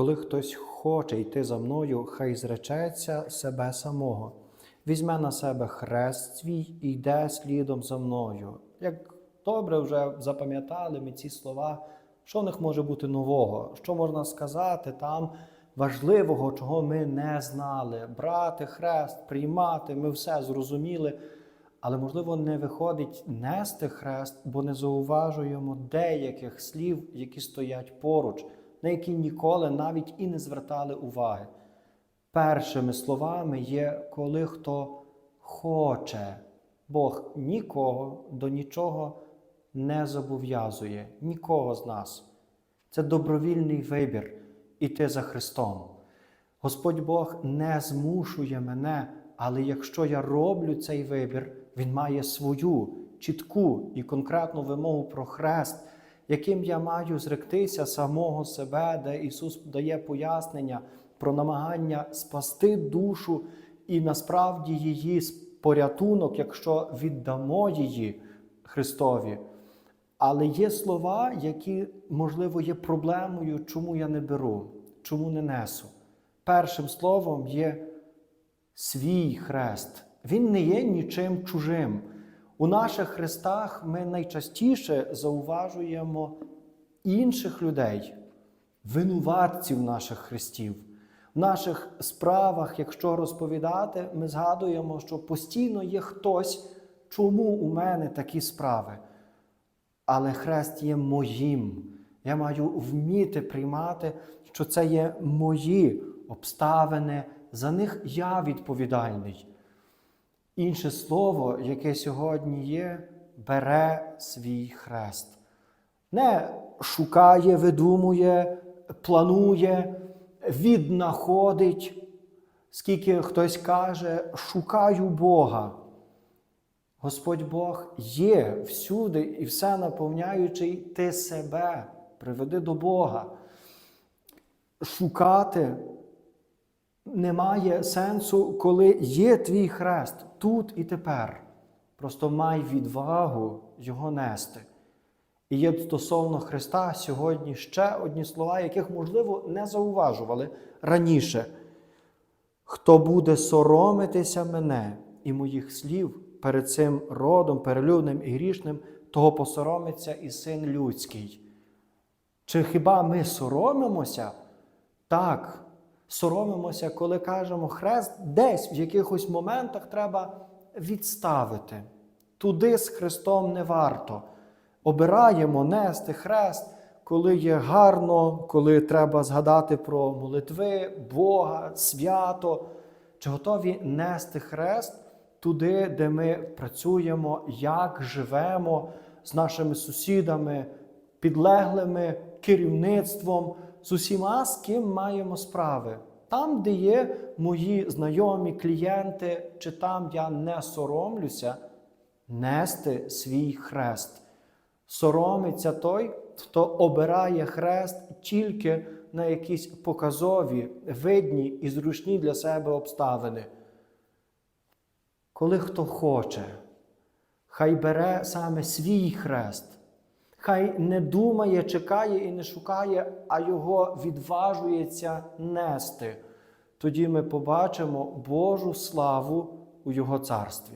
Коли хтось хоче йти за мною, хай зречеться себе самого, візьме на себе хрест свій і йде слідом за мною. Як добре вже запам'ятали ми ці слова, що в них може бути нового, що можна сказати там важливого, чого ми не знали. Брати хрест, приймати, ми все зрозуміли. Але, можливо, не виходить нести хрест, бо не зауважуємо деяких слів, які стоять поруч, на які ніколи навіть і не звертали уваги. Першими словами є, коли хто хоче. Бог нікого до нічого не зобов'язує, нікого з нас. Це добровільний вибір іти за Христом. Господь Бог не змушує мене, але якщо я роблю цей вибір, Він має свою чітку і конкретну вимогу про хрест, яким я маю зректися самого себе, де Ісус дає пояснення про намагання спасти душу і насправді її порятунок, якщо віддамо її Христові. Але є слова, які, можливо, є проблемою, чому я не беру, чому не несу. Першим словом є свій хрест. Він не є нічим чужим. У наших хрестах ми найчастіше зауважуємо інших людей, винуватців наших хрестів. В наших справах, якщо розповідати, ми згадуємо, що постійно є хтось, чому у мене такі справи. Але хрест є моїм. Я маю вміти приймати, що це є мої обставини, за них я відповідальний. Інше слово, яке сьогодні є, бере свій хрест. Не шукає, видумує, планує, віднаходить, скільки хтось каже, шукаю Бога. Господь Бог є всюди і все наповняючий ти себе, приведи до Бога. Шукати немає сенсу, коли є твій хрест тут і тепер. Просто май відвагу його нести. І є стосовно Христа сьогодні ще одні слова, яких, можливо, не зауважували раніше. Хто буде соромитися мене і моїх слів перед цим родом, перелюдним і грішним, того посоромиться і син людський. Чи хіба ми соромимося? Так, соромимося, коли кажемо, хрест десь в якихось моментах треба відставити. Туди з Христом не варто. Обираємо нести хрест, коли є гарно, коли треба згадати про молитви, Бога, свято. Чи готові нести хрест туди, де ми працюємо, як живемо з нашими сусідами, підлеглими, керівництвом, з усіма, з ким маємо справи. Там, де є мої знайомі клієнти, чи там я не соромлюся, нести свій хрест. Соромиться той, хто обирає хрест тільки на якісь показові, видні і зручні для себе обставини. Коли хто хоче, хай бере саме свій хрест, хай не думає, чекає і не шукає, а його відважується нести. Тоді ми побачимо Божу славу у Його царстві.